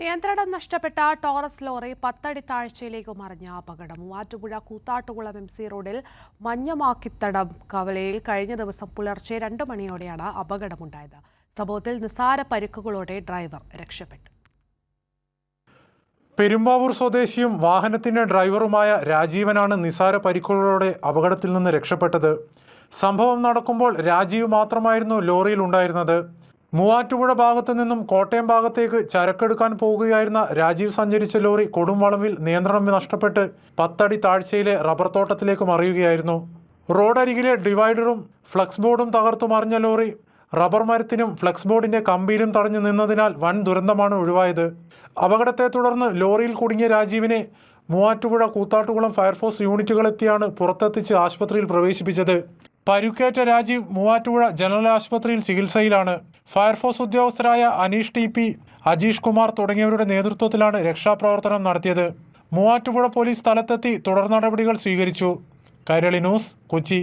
നിയന്ത്രണം നഷ്ടപ്പെട്ട Taurus lorry പത്തടി താഴ്ചയിലേക്ക് മറിഞ്ഞ അപകടം. മൂവാറ്റുപുഴ കൂത്താട്ടുകുളം എം സി റോഡിൽ മഞ്ഞമാക്കിത്തടം കവലയിൽ കഴിഞ്ഞ ദിവസം പുലർച്ചെ രണ്ട് മണിയോടെയാണ് അപകടമുണ്ടായത്. സംഭവത്തിൽ നിസാര പരിക്കുകളോടെ ഡ്രൈവർ രക്ഷപ്പെട്ടു. പെരുമ്പാവൂർ സ്വദേശിയും വാഹനത്തിന്റെ ഡ്രൈവറുമായ രാജീവനാണ് നിസാര പരിക്കുകളോടെ അപകടത്തിൽ നിന്ന് രക്ഷപ്പെട്ടത്. സംഭവം നടക്കുമ്പോൾ രാജീവ് മാത്രമായിരുന്നു ലോറിയിൽ ഉണ്ടായിരുന്നത്. മൂവാറ്റുപുഴ ഭാഗത്തു നിന്നും കോട്ടയം ഭാഗത്തേക്ക് ചരക്കെടുക്കാൻ പോകുകയായിരുന്ന രാജീവ് സഞ്ചരിച്ച ലോറി കൊടുംവളവിൽ നിയന്ത്രണം നഷ്ടപ്പെട്ട് പത്തടി താഴ്ചയിലെ റബ്ബർ തോട്ടത്തിലേക്ക് മറിയുകയായിരുന്നു. റോഡരികിലെ ഡിവൈഡറും ഫ്ലക്സ് ബോർഡും തകർത്തു മറിഞ്ഞ ലോറി റബ്ബർ മരത്തിനും ഫ്ലക്സ് ബോർഡിന്റെ കമ്പിയിലും തടഞ്ഞു നിന്നതിനാൽ വൻ ദുരന്തമാണ് ഒഴിവായത്. അപകടത്തെ തുടർന്ന് ലോറിയിൽ കുടുങ്ങിയ രാജീവിനെ മൂവാറ്റുപുഴ കൂത്താട്ടുകുളം ഫയർഫോഴ്സ് യൂണിറ്റുകളെത്തിയാണ് പുറത്തെത്തിച്ച് ആശുപത്രിയിൽ പ്രവേശിപ്പിച്ചത്. പരുക്കേറ്റ രാജീവ് മൂവാറ്റുപുഴ ജനറൽ ആശുപത്രിയിൽ ചികിത്സയിലാണ്. ഫയർഫോഴ്സ് ഉദ്യോഗസ്ഥരായ അനീഷ് ടി പി അജീഷ് കുമാർ തുടങ്ങിയവരുടെ നേതൃത്വത്തിലാണ് രക്ഷാപ്രവർത്തനം നടത്തിയത്. മൂവാറ്റുപുഴ പോലീസ് സ്ഥലത്തെത്തി തുടർ നടപടികൾ സ്വീകരിച്ചു. കൈരളി ന്യൂസ് കൊച്ചി.